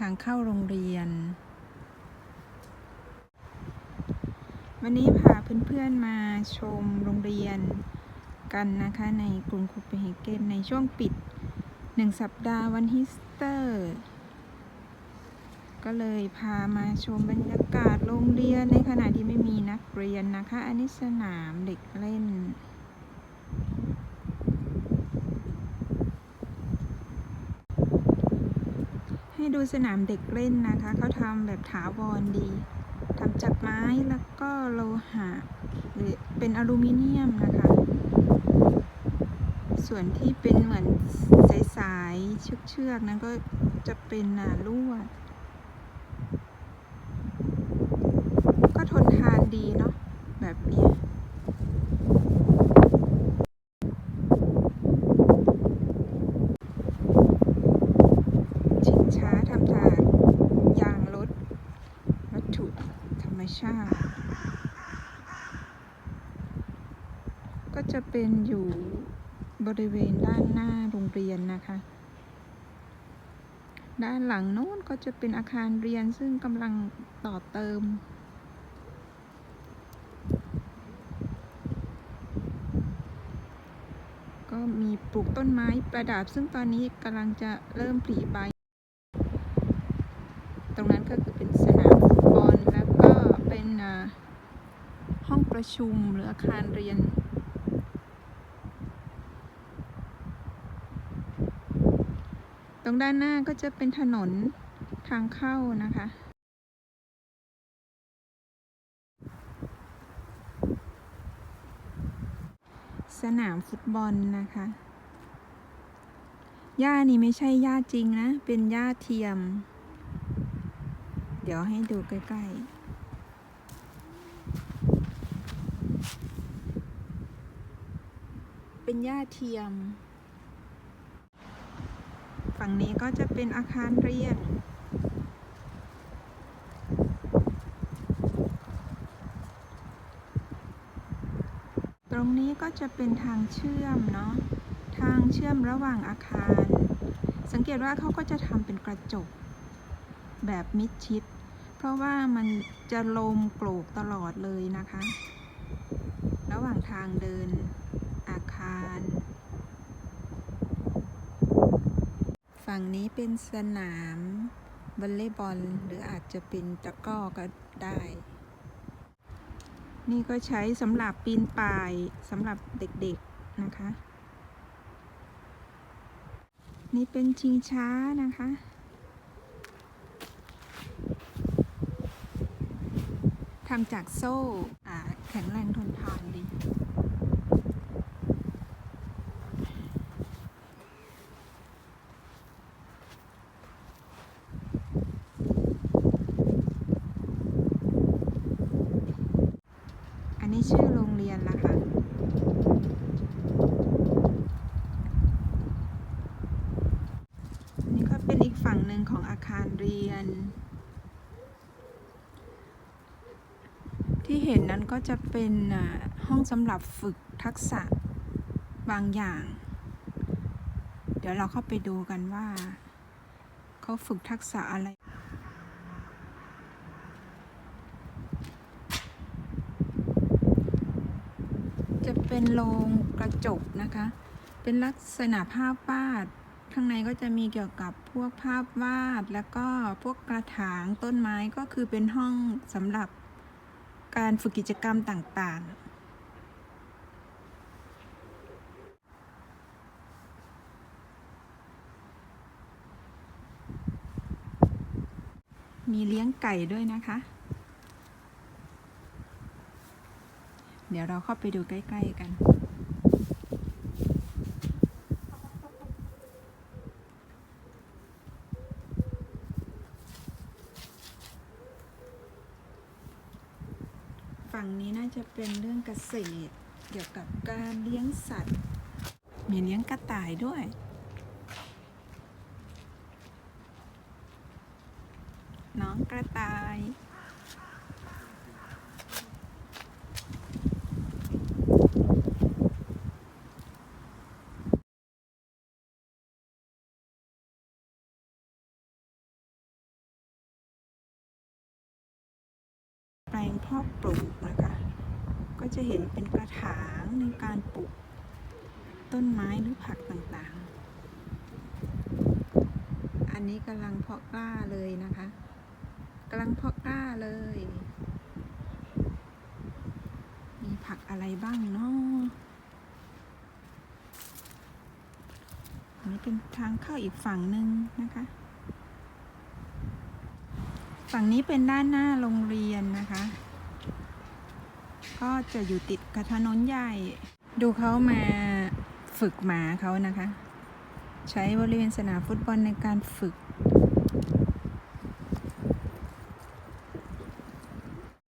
ทางเข้าโรงเรียน วันนี้พาเพื่อนๆมาชมโรงเรียนกันนะคะในกรุงโคเปนเฮเกนในช่วงปิดหนึ่งสัปดาห์วันฮิสเตอร์ ก็เลยพามาชมบรรยากาศโรงเรียนในขณะที่ไม่มีนักเรียนนะคะ อันนี้สนามเด็กเล่น ให้ ดูสนามเด็กเล่นนะคะ เขาทำแบบถาวรดีทำจากไม้แล้วก็โลหะหรือเป็นอลูมิเนียมนะคะ ส่วนที่เป็นเหมือนสายๆเชือกๆนั้นก็จะเป็นหนาลวดก็ทนทานดีเนาะแบบนี้ยชิงช้าทำจากยางรถวัตถุธรรมชาติ ก็จะเป็นอยู่บริเวณด้านหน้าโรงเรียนนะคะ ด้านหลังโน้นก็จะเป็นอาคารเรียนซึ่งกำลังต่อเติม ก็มีปลูกต้นไม้ประดับซึ่งตอนนี้กำลังจะเริ่มผลิใบ ตรงนั้นก็คือเป็นสนามฟุตบอลแล้วก็เป็นห้องประชุมหรืออาคารเรียน ต รงด้านหน้าก็จะเป็นถนนทางเข้านะคะ สนามฟุตบอลนะคะหญ้านี่ไม่ใช่หญ้าจริงนะ เป็นหญ้าเทียม เดี๋ยวให้ดูใกล้ ๆเป็นหญ้าเทียม ฝั่งนี้ก็จะเป็นอาคารเรียน ตรงนี้ก็จะเป็นทางเชื่อมเนาะ ทางเชื่อมระหว่างอาคาร สังเกตว่าเขาก็จะทำเป็นกระจก แบบมิดชิด เพราะว่ามันจะลมโกรกตลอดเลยนะคะ ระหว่างทางเดินอาคาร ฝั่งนี้เป็นสนามวอลเลย์บอลหรืออาจจะเป็นตะก้อก็ได้ นี่ก็ใช้สำหรับปีนป่ายสำหรับเด็กๆนะคะ นี่เป็นชิงช้านะคะ ทำจากโซ่แข็งแรงทนทานดี อันนี้ชื่อโรงเรียนละค่ะ นี่ก็เป็นอีกฝั่งหนึ่งของอาคารเรียน ที่เห็นนั้นก็จะเป็นห้องสำหรับฝึกทักษะบางอย่าง เดี๋ยวเราเข้าไปดูกันว่า เขาฝึกทักษะอะไรจะเป็นโรงกระจกนะคะ เป็นลักษณะภาพวาด ข้างในก็จะมีเกี่ยวกับพวกภาพวาด แล้วก็พวกกระถางต้นไม้ก็คือเป็นห้องสำหรับ การฝึกกิจกรรมต่างๆมีเลี้ยงไก่ด้วยนะคะ เดี๋ยวเราเข้าไปดูใกล้ ๆ กัน ฝั่งนี้น่าจะเป็นเรื่องเกษตร เกี่ยวกับการเลี้ยงสัตว์ มีเลี้ยงกระต่ายด้วย น้องกระต่าย เพาะปลูกนะคะ ก็จะเห็นเป็นกระถางในการปลูกต้นไม้หรือผักต่างๆ อันนี้กำลังเพาะกล้าเลยนะคะกำลังเพาะกล้าเลย มีผักอะไรบ้างเนาะอันนี้เป็นทางเข้าอีกฝั่งหนึ่งนะคะ ฝั่งนี้เป็นด้านหน้าโรงเรียนนะคะ ก็จะอยู่ติดกับถนนใหญ่ ดูเขามาฝึกหมาเขานะคะ ใช้บริเวณสนามฟุตบอลในการฝึก